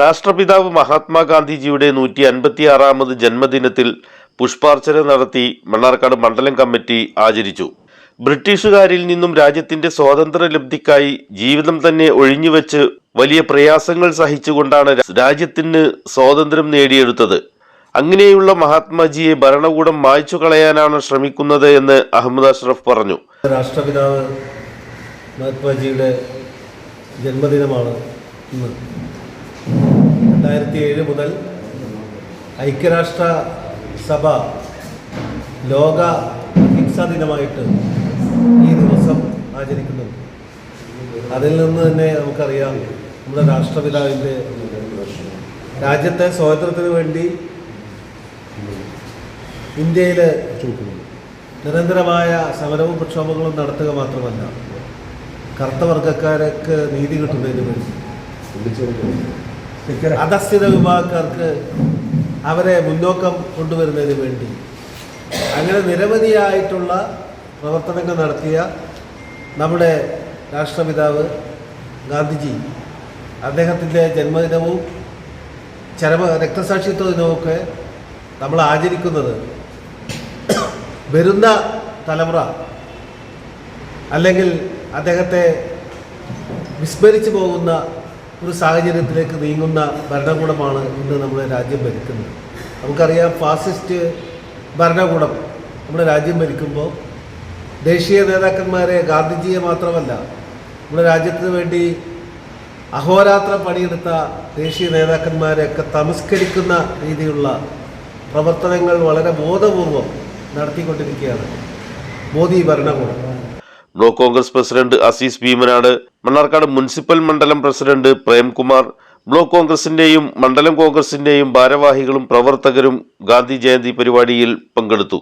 രാഷ്ട്രപിതാവ് മഹാത്മാഗാന്ധിജിയുടെ നൂറ്റി അൻപത്തി ആറാമത് ജന്മദിനത്തിൽ പുഷ്പാർച്ചന നടത്തി മണ്ണാർക്കാട് മണ്ഡലം കമ്മിറ്റി ആചരിച്ചു. ബ്രിട്ടീഷുകാരിൽ നിന്നും രാജ്യത്തിന്റെ സ്വാതന്ത്ര്യ ലബ്ധിക്കായി ജീവിതം തന്നെ ഒഴിഞ്ഞുവെച്ച് വലിയ പ്രയാസങ്ങൾ സഹിച്ചുകൊണ്ടാണ് രാജ്യത്തിന് സ്വാതന്ത്ര്യം നേടിയെടുത്തത്. അങ്ങനെയുള്ള മഹാത്മാജിയെ ഭരണകൂടം മായ്ച്ചു കളയാനാണ് ശ്രമിക്കുന്നത് എന്ന് അഹമ്മദ് അഷ്റഫ് പറഞ്ഞു. രാഷ്ട്രപിതാവ് മഹാത്മാജിയുടെ ജന്മദിനമാണ് ഇന്ന്. രണ്ടായിരത്തി ഏഴ് മുതൽ ഐക്യരാഷ്ട്ര സഭ ലോക ഹിംസാ ദിനമായിട്ട് ഈ ദിവസം ആചരിക്കുന്നു. അതിൽ നിന്ന് തന്നെ നമുക്കറിയാം നമ്മുടെ രാഷ്ട്രപിതാവിന്റെ രാജ്യത്തെ സ്വാതന്ത്ര്യത്തിന് വേണ്ടി ഇന്ത്യയിൽ നിരന്തരമായ സമരവും പ്രക്ഷോഭങ്ങളും നടത്തുക മാത്രമല്ല കറുത്ത നീതി കിട്ടുന്നതിന് വേണ്ടി. അധസ്ഥിത വിഭാഗക്കാർക്ക് അവരെ മുന്നോക്കം കൊണ്ടുവരുന്നതിന് വേണ്ടി. അങ്ങനെ നിരവധിയായിട്ടുള്ള പ്രവർത്തനങ്ങൾ നടത്തിയ നമ്മുടെ രാഷ്ട്രപിതാവ് ഗാന്ധിജി അദ്ദേഹത്തിന്റെ ജന്മദിനവും ചരമ രക്തസാക്ഷിത്വ ദിനവുമൊക്കെ നമ്മൾ ആചരിക്കുന്നത്. വരുന്ന തലമുറ അല്ലെങ്കിൽ അദ്ദേഹത്തെ വിസ്മരിച്ചു പോകുന്ന ഒരു സാഹചര്യത്തിലേക്ക് നീങ്ങുന്ന ഭരണകൂടമാണ് ഇന്ന് നമ്മുടെ രാജ്യം ഭരിക്കുന്നത്. നമുക്കറിയാം ഫാസിസ്റ്റ് ഭരണകൂടം നമ്മുടെ രാജ്യം ഭരിക്കുമ്പോൾ ദേശീയ നേതാക്കന്മാരെ ഗാന്ധിജിയെ മാത്രമല്ല നമ്മുടെ രാജ്യത്തിന് വേണ്ടി അഹോരാത്രം പണിയെടുത്ത ദേശീയ നേതാക്കന്മാരെയൊക്കെ തമസ്കരിക്കുന്ന രീതിയിലുള്ള പ്രവർത്തനങ്ങൾ വളരെ ബോധപൂർവം നടത്തിക്കൊണ്ടിരിക്കുകയാണ് മോദി ഭരണകൂടം. Block Congress president Azeez Bheemanad Mannarkkad municipal മണ്ഡലം പ്രസിഡന്റ് പ്രേംകുമാർ ബ്ലോക്ക് കോൺഗ്രസിന്റെയും മണ്ഡലം കോൺഗ്രസിന്റെയും ഭാരവാഹികളും പ്രവർത്തകരും ഗാന്ധി ജയന്തി പരിപാടിയിൽ പങ്കെടുത്തു.